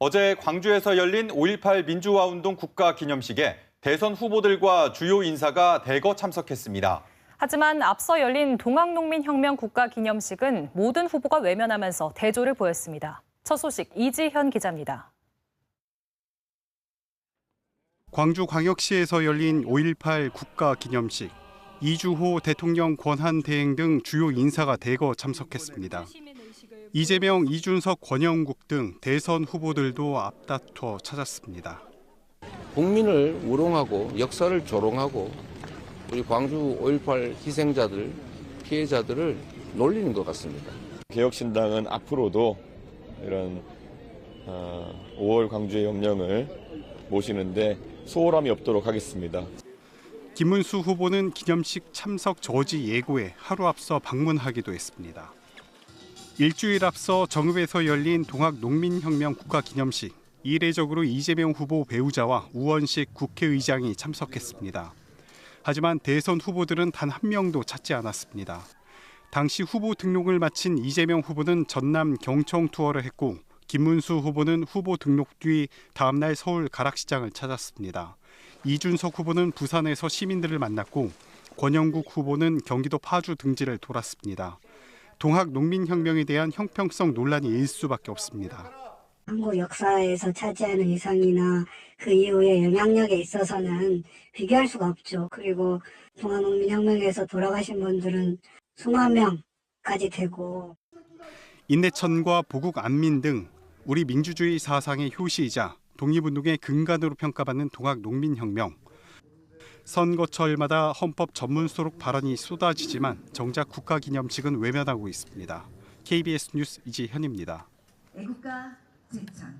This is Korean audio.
어제 광주에서 열린 5.18 민주화운동 국가기념식에 대선 후보들과 주요 인사가 대거 참석했습니다. 하지만 앞서 열린 동학농민혁명 국가기념식은 모든 후보가 외면하면서 대조를 보였습니다. 첫 소식 이지현 기자입니다. 광주광역시에서 열린 5.18 국가기념식. 이주호 대통령 권한 대행 등 주요 인사가 대거 참석했습니다. 이재명, 이준석, 권영국 등 대선 후보들도 앞다퉈 찾았습니다. 국민을 우롱하고 역사를 조롱하고 우리 광주 5.18 희생자들, 피해자들을 놀리는 것 같습니다. 개혁신당은 앞으로도 이런 어, 5월 광주의 영령을 모시는데 소홀함이 없도록 하겠습니다. 김문수 후보는 기념식 참석 저지 예고에 하루 앞서 방문하기도 했습니다. 일주일 앞서 정읍에서 열린 동학 농민혁명 국가기념식 이례적으로 이재명 후보 배우자와 우원식 국회의장이 참석했습니다. 하지만 대선 후보들은 단 한 명도 찾지 않았습니다. 당시 후보 등록을 마친 이재명 후보는 전남 경청 투어를 했고 김문수 후보는 후보 등록 뒤 다음날 서울 가락시장을 찾았습니다. 이준석 후보는 부산에서 시민들을 만났고 권영국 후보는 경기도 파주 등지를 돌았습니다. 동학 농민혁명에 대한 형평성 논란이 일 수밖에 없습니다. 한국 역사에서 차지하는 위상이나 그 이후의 영향력에 있어서는 비교할 수가 없죠. 그리고 동아농민혁명에서 돌아가신 분들은 수만 명까지 되고 인내천과 보국 안민 등 우리 민주주의 사상의 효시이자 독립운동의 근간으로 평가받는 동학 농민혁명. 선거철마다 헌법 전문소록 발언이 쏟아지지만 정작 국가기념식은 외면하고 있습니다. KBS 뉴스 이지현입니다. 애국가 제천